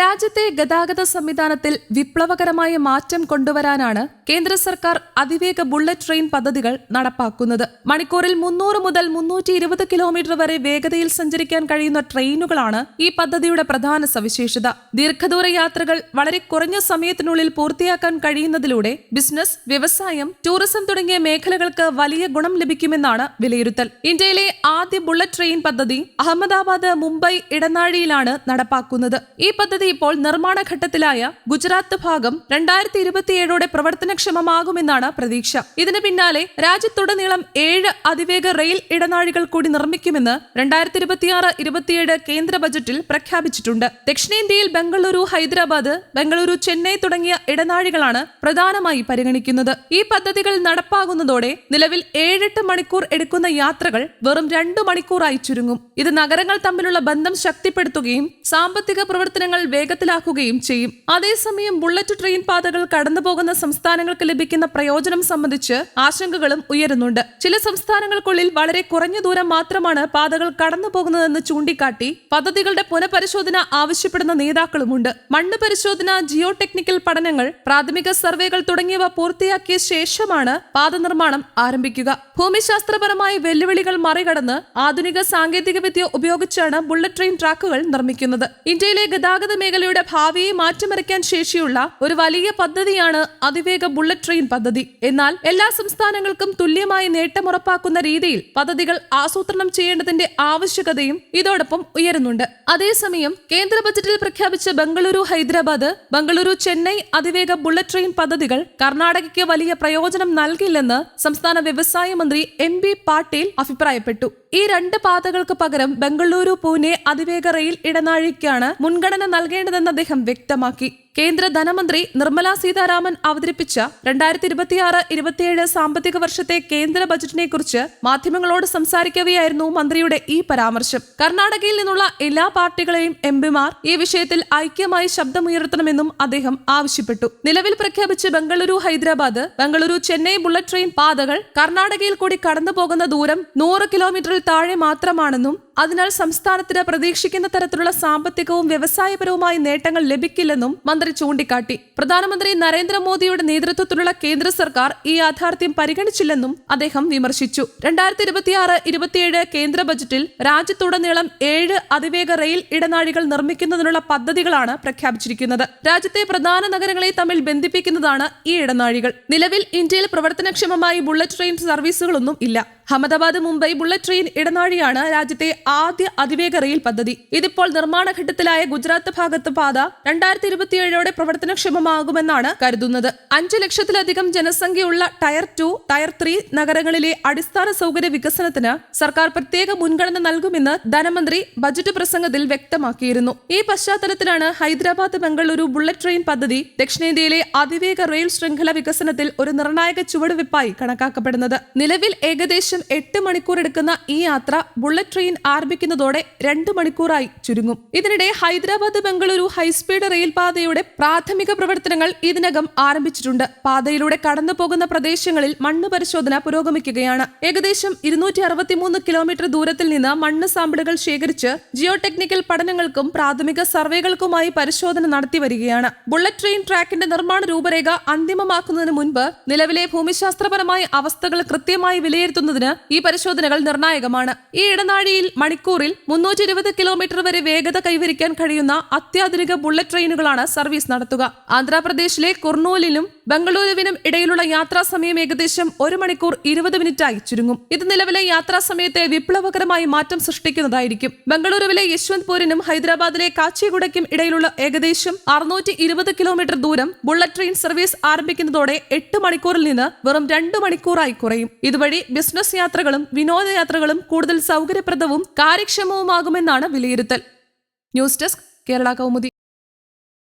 രാജ്യത്തെ ഗതാഗത സംവിധാനത്തിൽ വിപ്ലവകരമായ മാറ്റം കൊണ്ടുവരാനാണ് കേന്ദ്ര സർക്കാർ അതിവേഗ ബുള്ളറ്റ് ട്രെയിൻ പദ്ധതികൾ നടപ്പാക്കുന്നത്. മണിക്കൂറിൽ മുന്നൂറ് മുതൽ മുന്നൂറ്റി ഇരുപത് കിലോമീറ്റർ വരെ വേഗതയിൽ സഞ്ചരിക്കാൻ കഴിയുന്ന ട്രെയിനുകളാണ് ഈ പദ്ധതിയുടെ പ്രധാന സവിശേഷത. ദീർഘദൂര യാത്രകൾ വളരെ കുറഞ്ഞ സമയത്തിനുള്ളിൽ പൂർത്തിയാക്കാൻ കഴിയുന്നതിലൂടെ ബിസിനസ് വ്യവസായം ടൂറിസം തുടങ്ങിയ മേഖലകൾക്ക് വലിയ ഗുണം ലഭിക്കുമെന്നാണ് വിലയിരുത്തൽ. ഇന്ത്യയിലെ ആദ്യ ബുള്ളറ്റ് ട്രെയിൻ പദ്ധതി അഹമ്മദാബാദ് മുംബൈ ഇടനാഴിയിലാണ് നടപ്പാക്കുന്നത്. ഈ പദ്ധതി ഇപ്പോൾ നിർമ്മാണ ഘട്ടത്തിലായ ഗുജറാത്ത് ഭാഗം രണ്ടായിരത്തി ഇരുപത്തിയേഴോടെ പ്രവർത്തനക്ഷമമാകുമെന്നാണ് പ്രതീക്ഷ. ഇതിന് പിന്നാലെ രാജ്യത്തുടനീളം ഏഴ് അതിവേഗ റെയിൽ ഇടനാഴികൾ കൂടി നിർമ്മിക്കുമെന്ന് രണ്ടായിരത്തി ഇരുപത്തിയാറ് ഇരുപത്തിയേഴ് കേന്ദ്ര ബജറ്റിൽ പ്രഖ്യാപിച്ചിട്ടുണ്ട്. ദക്ഷിണേന്ത്യയിൽ ബംഗളൂരു ഹൈദരാബാദ് ബംഗളൂരു ചെന്നൈ തുടങ്ങിയ ഇടനാഴികളാണ് പ്രധാനമായി പരിഗണിക്കുന്നത്. ഈ പദ്ധതികൾ നടപ്പാകുന്നതോടെ നിലവിൽ ഏഴെട്ട് മണിക്കൂർ എടുക്കുന്ന യാത്രകൾ വെറും രണ്ടു മണിക്കൂറായി ചുരുങ്ങും. ഇത് നഗരങ്ങൾ തമ്മിലുള്ള ബന്ധം ശക്തിപ്പെടുത്തുകയും സാമ്പത്തിക പ്രവർത്തനങ്ങൾ വേഗത്തിലാക്കുകയും ചെയ്യും. അതേസമയം ബുള്ളറ്റ് ട്രെയിൻ പാതകൾ കടന്നുപോകുന്ന സംസ്ഥാനങ്ങൾക്ക് ലഭിക്കുന്ന പ്രയോജനം സംബന്ധിച്ച് ആശങ്കകളും ഉയരുന്നുണ്ട്. ചില സംസ്ഥാനങ്ങൾക്കുള്ളിൽ വളരെ കുറഞ്ഞ ദൂരം മാത്രമാണ് പാതകൾ കടന്നുപോകുന്നതെന്ന് ചൂണ്ടിക്കാട്ടി പദ്ധതികളുടെ പുനഃപരിശോധന ആവശ്യപ്പെടുന്ന നേതാക്കളുമുണ്ട്. മണ്ണ് പരിശോധന ജിയോ ടെക്നിക്കൽ പഠനങ്ങൾ പ്രാഥമിക സർവേകൾ തുടങ്ങിയവ പൂർത്തിയാക്കിയ ശേഷമാണ് പാത നിർമ്മാണം ആരംഭിക്കുക. ഭൂമിശാസ്ത്രപരമായ വെല്ലുവിളികൾ മറികടന്ന് ആധുനിക സാങ്കേതികവിദ്യ ഉപയോഗിച്ചാണ് ബുള്ളറ്റ് ട്രെയിൻ ട്രാക്കുകൾ നിർമ്മിക്കുന്നത്. ഇന്ത്യയിലെ ഗതാഗത മേഖലയുടെ ഭാവിയെ മാറ്റിമറിക്കാൻ ശേഷിയുള്ള ഒരു വലിയ പദ്ധതിയാണ് അതിവേഗ ബുള്ളറ്റ് ട്രെയിൻ പദ്ധതി. എന്നാൽ എല്ലാ സംസ്ഥാനങ്ങൾക്കും തുല്യമായി നേട്ടം ഉറപ്പാക്കുന്ന രീതിയിൽ പദ്ധതികൾ ആസൂത്രണം ചെയ്യേണ്ടതിന്റെ ആവശ്യകതയും ഇതോടൊപ്പം ഉയരുന്നുണ്ട്. അതേസമയം കേന്ദ്ര ബജറ്റിൽ പ്രഖ്യാപിച്ച ബംഗളൂരു ഹൈദരാബാദ് ബംഗളൂരു ചെന്നൈ അതിവേഗ ബുള്ളറ്റ് ട്രെയിൻ പദ്ധതികൾ കർണാടകയ്ക്ക് വലിയ പ്രയോജനം നൽകില്ലെന്ന് സംസ്ഥാന വ്യവസായ മന്ത്രി എം ബി പാട്ടീൽ അഭിപ്രായപ്പെട്ടു. ഈ രണ്ട് പാതകൾക്ക് പകരം ബംഗളൂരു പൂനെ അതിവേഗ റെയിൽ ഇടനാഴിക്കാണ് മുൻഗണന നൽകേണ്ടതെന്ന് അദ്ദേഹം വ്യക്തമാക്കി. കേന്ദ്ര ധനമന്ത്രി നിർമ്മല സീതാരാമൻ അവതരിപ്പിച്ച രണ്ടായിരത്തി ഇരുപത്തിയാറ് ഇരുപത്തിയേഴ് സാമ്പത്തിക വർഷത്തെ കേന്ദ്ര ബജറ്റിനെ കുറിച്ച് മാധ്യമങ്ങളോട് സംസാരിക്കവെയായിരുന്നു മന്ത്രിയുടെ ഈ പരാമർശം. കർണാടകയിൽ നിന്നുള്ള എല്ലാ പാർട്ടികളെയും എംപിമാർ ഈ വിഷയത്തിൽ ഐക്യമായി ശബ്ദമുയർത്തണമെന്നും അദ്ദേഹം ആവശ്യപ്പെട്ടു. നിലവിൽ പ്രഖ്യാപിച്ച ബംഗളൂരു ഹൈദരാബാദ് ബംഗളൂരു ചെന്നൈ ബുള്ളറ്റ് ട്രെയിൻ പാതകൾ കർണാടകയിൽ കൂടി കടന്നുപോകുന്ന ദൂരം നൂറ് കിലോമീറ്ററിൽ താഴെ മാത്രമാണെന്നും അതിനാൽ സംസ്ഥാനത്തിന് പ്രതീക്ഷിക്കുന്ന തരത്തിലുള്ള സാമ്പത്തികവും വ്യവസായപരവുമായ നേട്ടങ്ങൾ ലഭിക്കില്ലെന്നും മന്ത്രി ചൂണ്ടിക്കാട്ടി. പ്രധാനമന്ത്രി നരേന്ദ്രമോദിയുടെ നേതൃത്വത്തിലുള്ള കേന്ദ്ര സർക്കാർ ഈ യാഥാർത്ഥ്യം പരിഗണിച്ചില്ലെന്നും അദ്ദേഹം വിമർശിച്ചു. രണ്ടായിരത്തി ഇരുപത്തിയാറ് ഇരുപത്തിയേഴ് കേന്ദ്ര ബജറ്റിൽ രാജ്യത്തുടനീളം ഏഴ് അതിവേഗ റെയിൽ ഇടനാഴികൾ നിർമ്മിക്കുന്നതിനുള്ള പദ്ധതികളാണ് പ്രഖ്യാപിച്ചിരിക്കുന്നത്. രാജ്യത്തെ പ്രധാന നഗരങ്ങളെ തമ്മിൽ ബന്ധിപ്പിക്കുന്നതാണ് ഈ ഇടനാഴികൾ. നിലവിൽ ഇന്ത്യയിൽ പ്രവർത്തനക്ഷമമായി ബുള്ളറ്റ് ട്രെയിൻ സർവീസുകളൊന്നും ഇല്ല. അഹമ്മദാബാദ് മുംബൈ ബുള്ളറ്റ് ട്രെയിൻ ഇടനാഴിയാണ് രാജ്യത്തെ ആദ്യ അതിവേഗ റെയിൽ പദ്ധതി. ഇതിപ്പോൾ നിർമ്മാണ ഘട്ടത്തിലായ ഗുജറാത്ത് ഭാഗത്ത് പാത രണ്ടായിരത്തി ഇരുപത്തിയേഴോടെ പ്രവർത്തനക്ഷമമാകുമെന്നാണ് കരുതുന്നത്. അഞ്ചു ലക്ഷത്തിലധികം ജനസംഖ്യയുള്ള ടയർ ടു ടയർ ത്രീ നഗരങ്ങളിലെ അടിസ്ഥാന സൗകര്യ വികസനത്തിന് സർക്കാർ പ്രത്യേക മുൻഗണന നൽകുമെന്ന് ധനമന്ത്രി ബജറ്റ് പ്രസംഗത്തിൽ വ്യക്തമാക്കിയിരുന്നു. ഈ പശ്ചാത്തലത്തിലാണ് ഹൈദരാബാദ് ബംഗളൂരു ബുള്ളറ്റ് ട്രെയിൻ പദ്ധതി ദക്ഷിണേന്ത്യയിലെ അതിവേഗ റെയിൽ ശൃംഖല വികസനത്തിൽ ഒരു നിർണായക ചുവടുവെപ്പായി കണക്കാക്കപ്പെടുന്നത്. നിലവിൽ ഏകദേശം എട്ട് മണിക്കൂർ എടുക്കുന്ന ഈ യാത്ര ബുള്ളറ്റ് ട്രെയിൻ ആരംഭിക്കുന്നതോടെ രണ്ട് മണിക്കൂറായി ചുരുങ്ങും. ഇതിനിടെ ഹൈദരാബാദ് ബംഗളൂരു ഹൈസ്പീഡ് റെയിൽപാതയുടെ പ്രാഥമിക പ്രവർത്തനങ്ങൾ ഇതിനകം ആരംഭിച്ചിട്ടുണ്ട്. പാതയിലൂടെ കടന്നു പോകുന്ന പ്രദേശങ്ങളിൽ മണ്ണ് പരിശോധന പുരോഗമിക്കുകയാണ്. ഏകദേശം ഇരുന്നൂറ്റി അറുപത്തിമൂന്ന് കിലോമീറ്റർ ദൂരത്തിൽ നിന്ന് മണ്ണ് സാമ്പിളുകൾ ശേഖരിച്ച് ജിയോ ടെക്നിക്കൽ പഠനങ്ങൾക്കും പ്രാഥമിക സർവേകൾക്കുമായി പരിശോധന നടത്തി വരികയാണ്. ബുള്ളറ്റ് ട്രെയിൻ ട്രാക്കിന്റെ നിർമ്മാണ രൂപരേഖ അന്തിമമാക്കുന്നതിന് മുൻപ് നിലവിലെ ഭൂമിശാസ്ത്രപരമായ അവസ്ഥകൾ കൃത്യമായി വിലയിരുത്തുന്നതിന് ഈ പരിശോധനകൾ നിർണായകമാണ്. ഈ ഇടനാഴിയിൽ മണിക്കൂറിൽ മുന്നൂറ്റി ഇരുപത് കിലോമീറ്റർ വരെ വേഗത കൈവരിക്കാൻ കഴിയുന്ന അത്യാധുനിക ബുള്ളറ്റ് ട്രെയിനുകളാണ് സർവീസ് നടത്തുക. ആന്ധ്രാപ്രദേശിലെ കുർണൂലിനും ബംഗളൂരുവിനും ഇടയിലുള്ള യാത്രാ സമയം ഏകദേശം ഒരു മണിക്കൂർ ഇരുപത് മിനിറ്റായി ചുരുങ്ങും. ഇത് നിലവിലെ യാത്രാ സമയത്തെ വിപ്ലവകരമായ മാറ്റം സൃഷ്ടിക്കുന്നതായിരിക്കും. ബംഗളൂരുവിലെ യശ്വന്ത്പൂരിനും ഹൈദരാബാദിലെ കാച്ചിഗുഡയ്ക്കും ഇടയിലുള്ള ഏകദേശം അറുന്നൂറ്റി ഇരുപത് കിലോമീറ്റർ ദൂരം ബുള്ളറ്റ് ട്രെയിൻ സർവീസ് ആരംഭിക്കുന്നതോടെ എട്ട് മണിക്കൂറിൽ നിന്ന് വെറും രണ്ട് മണിക്കൂറായി കുറയും. ഇതുവഴി ബിസിനസ് യാത്രകളും വിനോദയാത്രകളും കൂടുതൽ സൗകര്യപ്രദവും കാര്യക്ഷമവുമാകുമെന്നാണ് വിലയിരുത്തൽ. News desk Kerala Kaumudi.